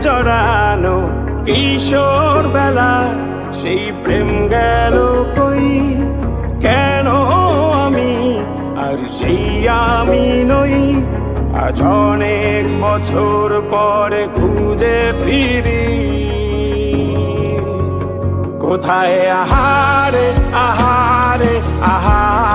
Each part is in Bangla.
জড়ানো কিশোর বেলা, সেই প্রেম গেল কই? কেন আমি আর সেই আমি নই? আজ অনেক বছর পরে খুঁজে ফিরি। কোথায় আহারে আহারে আহারে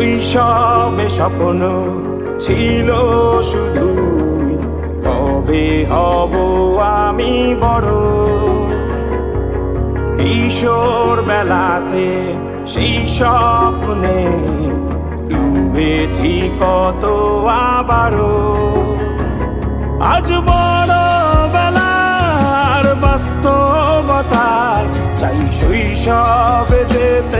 শৈশবে স্বপ্ন ছিল শুধু। কবে হব আমি বড়? কিশোর বেলাতে সেই স্বপ্নে ডুবেছি কত আবারও। আজ বড় বেলার বাস্তবতার চাই শৈশবে যেতে।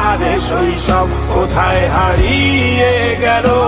শৈশব কোথায় হারিয়ে গেল?